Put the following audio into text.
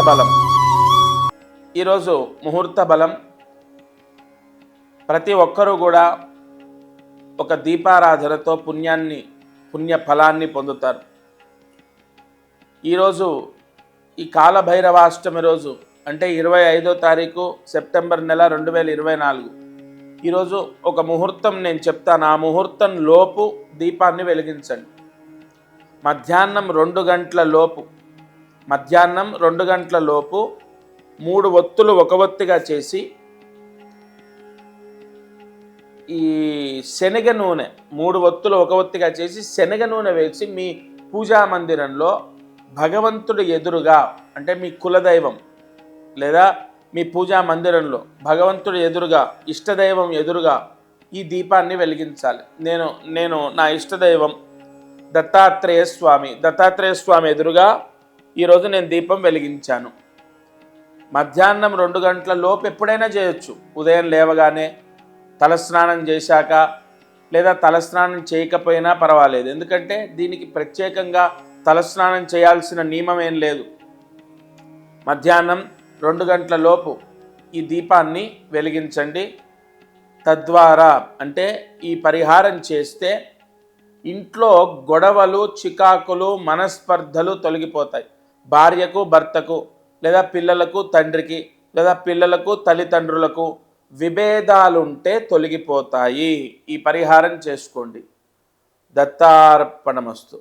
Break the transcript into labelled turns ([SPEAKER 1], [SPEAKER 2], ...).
[SPEAKER 1] బలం. ఈరోజు ముహూర్త బలం. ప్రతి ఒక్కరూ కూడా ఒక దీపారాధనతో పుణ్యాన్ని పుణ్య ఫలాన్ని పొందుతారు. ఈరోజు ఈ కాలభైరవాష్టమి రోజు అంటే ఇరవై ఐదో తారీఖు సెప్టెంబర్ నెల రెండు వేల ఇరవై నాలుగు. ఈరోజు ఒక ముహూర్తం నేను చెప్తాను. ఆ ముహూర్తం లోపు దీపాన్ని వెలిగించండి. మధ్యాహ్నం రెండు గంటల లోపు మధ్యాహ్నం రెండు గంటల లోపు మూడు ఒత్తులు ఒక ఒత్తిగా చేసి ఈ శనగ నూనె మూడు ఒత్తులు ఒక ఒత్తిగా చేసి శనగ నూనె వేసి మీ పూజా మందిరంలో భగవంతుడు ఎదురుగా అంటే మీ కులదైవం లేదా మీ పూజా మందిరంలో భగవంతుడు ఎదురుగా ఇష్టదైవం ఎదురుగా ఈ దీపాన్ని వెలిగించాలి. నేను నేను నా ఇష్టదైవం దత్తాత్రేయ స్వామి దత్తాత్రేయ స్వామి ఎదురుగా ఈరోజు నేను దీపం వెలిగించాను. మధ్యాహ్నం రెండు గంటల లోపు ఎప్పుడైనా చేయొచ్చు. ఉదయం లేవగానే తలస్నానం చేశాక లేదా తలస్నానం చేయకపోయినా పర్వాలేదు. ఎందుకంటే దీనికి ప్రత్యేకంగా తలస్నానం చేయాల్సిన నియమం ఏం లేదు. మధ్యాహ్నం రెండు గంటల లోపు ఈ దీపాన్ని వెలిగించండి. తద్వారా అంటే ఈ పరిహారం చేస్తే ఇంట్లో గొడవలు చికాకులు మనస్పర్ధలు తొలగిపోతాయి. భార్యకు భర్తకు లేదా పిల్లలకు తండ్రికి లేదా పిల్లలకు తల్లిదండ్రులకు విభేదాలుంటే తొలగిపోతాయి. ఈ పరిహారం చేసుకోండి. దత్తార్పణమస్తు.